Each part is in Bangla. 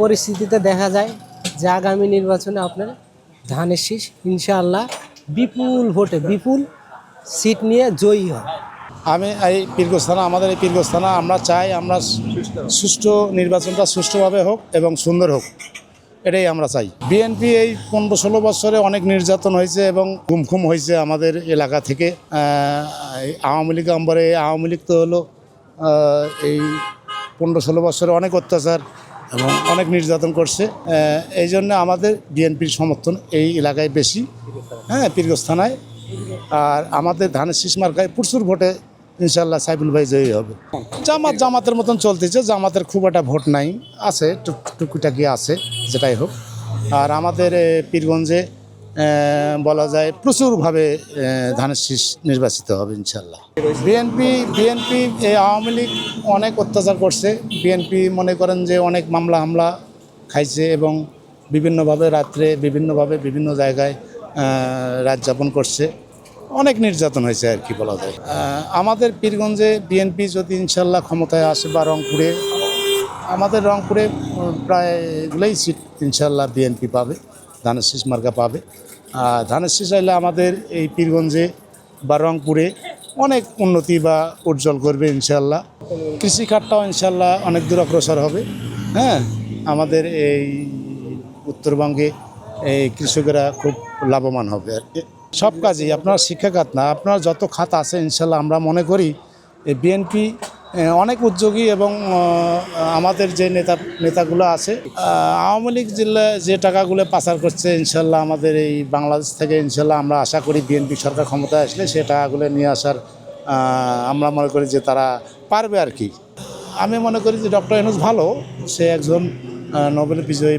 পরিস্থিতিতে দেখা যায় যে আগামী নির্বাচনে আপনার ধানের শীষ ইনশাআল্লাহ বিপুল ভোটে, বিপুল সিট নিয়ে জয়ী হয়। আমি এই পীরগস্থানা, আমাদের এই পীরগস্থানা, আমরা চাই আমরা সুষ্ঠু নির্বাচনটা সুষ্ঠুভাবে হোক এবং সুন্দর হোক, এটাই আমরা চাই। বিএনপি এই পনেরো ষোলো বছরে অনেক নির্যাতন হয়েছে এবং গুমখুম হয়েছে আমাদের এলাকা থেকে। আওয়ামী লীগ আমবারে আওয়ামী লীগ তো হলো এই পনেরো ষোলো বছরে অনেক অত্যাচার এবং অনেক নির্যাতন করছে। এই জন্য আমাদের বিএনপির সমর্থন এই এলাকায় বেশি। হ্যাঁ পীরগস্থানায়। আর আমাদের ধানের শীষ মার্কায় প্রচুর ভোটে ইনশাল্লাহ সাইফুল ভাই জয়ী হবে। জামাত জামাতের মতন চলতেছে, জামাতের খুব একটা ভোট নাই। আছে টুকটুকিটা গিয়ে আছে, যেটাই হোক। আর আমাদের পীরগঞ্জে বলা যায় প্রচুরভাবে ধানের শীষ নির্বাচিত হবে ইনশাল্লাহ বিএনপি বিএনপি এই আওয়ামী লীগ অনেক অত্যাচার করছে। বিএনপি মনে করেন যে অনেক মামলা হামলা খাইছে এবং বিভিন্নভাবে রাত্রে বিভিন্নভাবে বিভিন্ন জায়গায় রাত যাপন করছে। অনেক নির্যাতন হয়েছে আর কি বলা যায়। আমাদের পীরগঞ্জে বিএনপি যদি ইনশাল্লাহ ক্ষমতায় আসে বা রংপুরে, আমাদের রংপুরে প্রায় এগুলোই সিট ইনশাল্লাহ বিএনপি পাবে, ধানের শীষ মার্কা পাবে। ধানের শীষ আইলে আমাদের এই পীরগঞ্জে বা রংপুরে অনেক উন্নতি বা উজ্জ্বল করবে ইনশাল্লাহ কৃষিখাতটাও ইনশাল্লাহ অনেক দূর অগ্রসর হবে। হ্যাঁ আমাদের এই উত্তরবঙ্গে এই কৃষকেরা খুব লাভবান হবে আর কি। সব কাজেই আপনার শিক্ষাখাত না, আপনার যত খাত আছে ইনশাল্লাহ আমরা মনে করি, এই বিএনপি অনেক উদ্যোগী এবং আমাদের যে নেতা, নেতাগুলো আছে আওয়ামী লীগ জেলা যে টাকাগুলো পাচার করছে, ইনশাল্লাহ আমাদের এই বাংলাদেশ থেকে ইনশাল্লাহ আমরা আশা করি বিএনপি সরকার ক্ষমতায় আসলে সে টাকাগুলো নিয়ে আসার আমরা মনে করি যে তারা পারবে আর কি। আমি মনে করি যে ডক্টর এনুস ভালো, সে একজন নোবেল বিজয়ী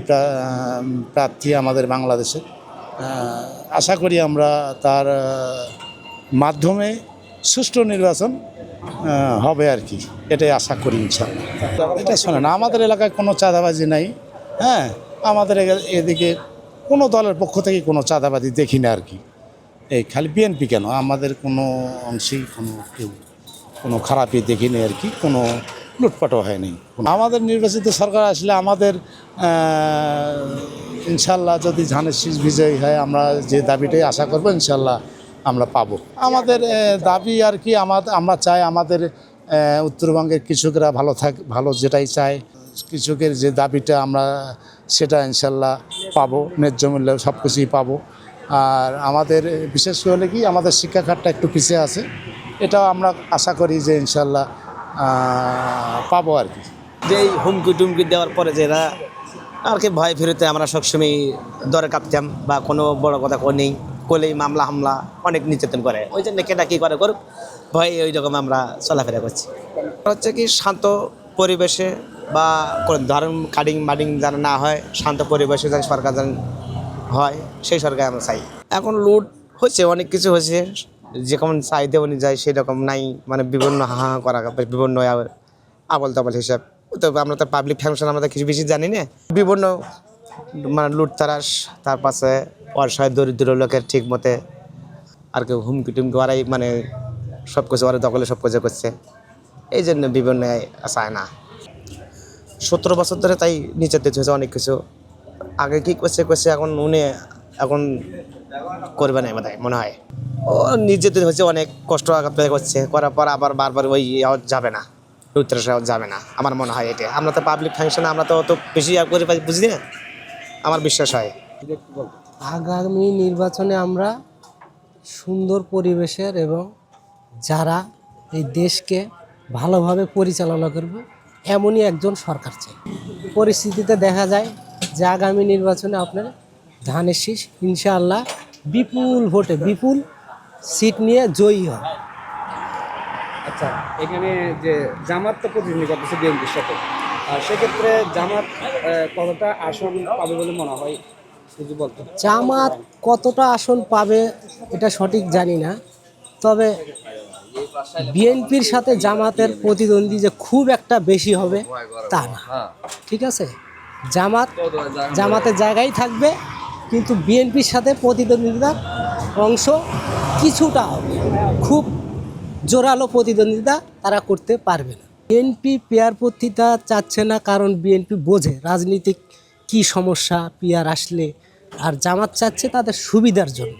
প্রার্থী আমাদের বাংলাদেশে। আশা করি আমরা তার মাধ্যমে সুষ্ঠু নির্বাচন হবে আর কি। এটাই আশা করি ইনশাল্লাহ এটা শোনেন, আমাদের এলাকায় কোনো চাঁদাবাজি নাই। হ্যাঁ আমাদের এদিকে কোনো দলের পক্ষ থেকে কোনো চাঁদাবাজি দেখি না আর কি। এই খালি বিএনপি কেন? আমাদের কোনো অংশেই কোনো কেউ কোনো খারাপই দেখিনি আর কি, কোনো লুটপাটও হয়নি আমাদের নির্বাচিত সরকার আসলে আমাদের ইনশাল্লাহ যদি ধানের শীষ বিজয়ী হয়, আমরা যে দাবিটাই আশা করব ইনশাল্লাহ আমরা পাবো। আমাদের দাবি আর কি আমাদের আমরা চাই আমাদের উত্তরবঙ্গের কৃষকরা ভালো থাক ভালো যেটাই চায় কৃষকের যে দাবিটা আমরা সেটা ইনশাল্লাহ পাবো ন্যায্য মূল্যে সব কিছুই পাবো। আর আমাদের বিশেষ করে হলে কি আমাদের শিক্ষা খাতটা একটু পিছিয়ে আছে এটাও আমরা আশা করি যে ইনশাল্লাহ পাবো আর কি। যে এই হুমকি টুমকি দেওয়ার পরে যে এরা আর কি ভয় ফেরতে আমরা সবসময় দরে কাঁপতাম বা কোনো বড় কথা নেই। কোলেই মামলা, হামলা, অনেক নির্যাতন করে। ওই জন্য কেটা কী করে করুক, ভয় ওই রকম আমরা চলাফেরা করছি। হচ্ছে কি, শান্ত পরিবেশে বা কোনো ধরন কাটিং মাডিং যেন না হয়, শান্ত পরিবেশে যেন সরকার যেন হয়, সেই সরকার আমরা চাই। এখন লুট হচ্ছে, অনেক কিছু হয়েছে যেরকম চাইতে অনুযায়ী সেরকম নাই। মানে বিভিন্ন হা হা করা বিভিন্ন আবল তাবল হিসাব। তো আমরা তো পাবলিক ফাংশন আমরা তো কিছু বেশি জানি না। বিভিন্ন মানে লুটতারাস, তার পাশে অসহায়, দরিদ্র লোকের ঠিক মতে আর কেউ হুমকি টুমকি ওরাই মানে সব কিছু ওরা দখলে সব কিছু করছে। এই জন্য বিভিন্ন চায় না। সতেরো বছর ধরে তাই নির্যাতিত হয়েছে অনেক কিছু। আগে কি করছে করছে, এখন উনি এখন করবে না বোধ মনে হয়। ও নির্যাতিত হচ্ছে অনেক কষ্ট আঘাত করছে, করার পর আবার বারবার ওই যাবে না উত্তরাসে যাবে না, আমার মনে হয় এটা আমরা তো পাবলিক ফাংশনে আমরা তো অত বেশি করে বুঝি না? আমার বিশ্বাস হয়। আগামী নির্বাচনে আমরা সুন্দর পরিবেশের এবং যারা এই দেশকে ভালোভাবে পরিচালনা করবে এমনই একজন সরকার চাই। পরিস্থিতিতে দেখা যায় যে আগামী নির্বাচনে আপনার ধানের শীষ ইনশাআল্লাহ বিপুল ভোটে বিপুল সিট নিয়ে জয়ী হয়। আচ্ছা এখানে যে জামাত তো প্রতিদ্বন্দ্বী করতেছে বিএনপির সাথে। সেক্ষেত্রে জামাত কতটা আসন পাবে বলে মনে হয় জামাত কতটা আসন পাবে এটা সঠিক জানি না, তবে বিএনপির সাথে জামাতের প্রতিদ্বন্দ্বী যে খুব একটা বেশি হবে তা না, ঠিক আছে? জামাত জামাতের জায়গায় থাকবে, কিন্তু বিএনপির সাথে প্রতিদ্বন্দ্বিতার অংশ কিছুটা হবে। খুব জোরালো প্রতিদ্বন্দ্বিতা তারা করতে পারবে না। বিএনপি পেয়ার পত্রিতা চাচ্ছে না কারণ বিএনপি বোঝে রাজনীতিক কি সমস্যা পিয়ার আসলে, আর জামাত চাচ্ছে তাদের সুবিধার জন্য।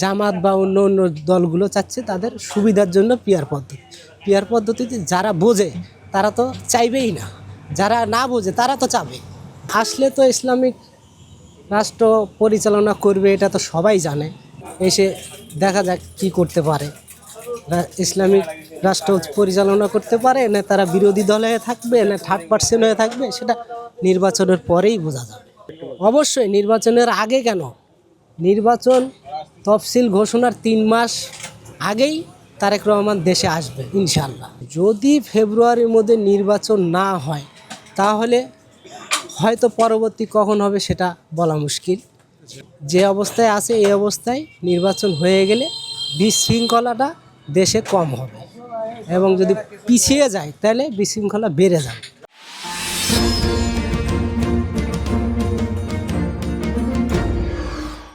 জামাত বা অন্য অন্য দলগুলো চাচ্ছে তাদের সুবিধার জন্য পিয়ার পদ্ধতি। পিয়ার পদ্ধতিতে যারা বোঝে, তারা তো চাইবেই না। যারা না বোঝে, তারা তো চাবে। আসলে তো ইসলামিক রাষ্ট্র পরিচালনা করবে, এটা তো সবাই জানে। এসে দেখা যাক কি করতে পারে। ইসলামিক রাষ্ট্র পরিচালনা করতে পারে, না তারা বিরোধী দলে থাকবে, না থার্ড পার্সন হয়ে থাকবে, সেটা নির্বাচনের পরেই বোঝা যাবে। অবশ্যই নির্বাচনের আগে কেন? নির্বাচন তফসিল ঘোষণার তিন মাস আগেই তারেক রহমান দেশে আসবে ইনশাল্লাহ যদি ফেব্রুয়ারির মধ্যে নির্বাচন না হয়, তাহলে হয়তো পরবর্তী কখন হবে সেটা বলা মুশকিল। যে অবস্থায় আছে, এই অবস্থায় নির্বাচন হয়ে গেলে বিশৃঙ্খলাটা দেশে কম হবে। এবং যদি পিছিয়ে যায় তাহলে বিশৃঙ্খলা বেড়ে যাবে।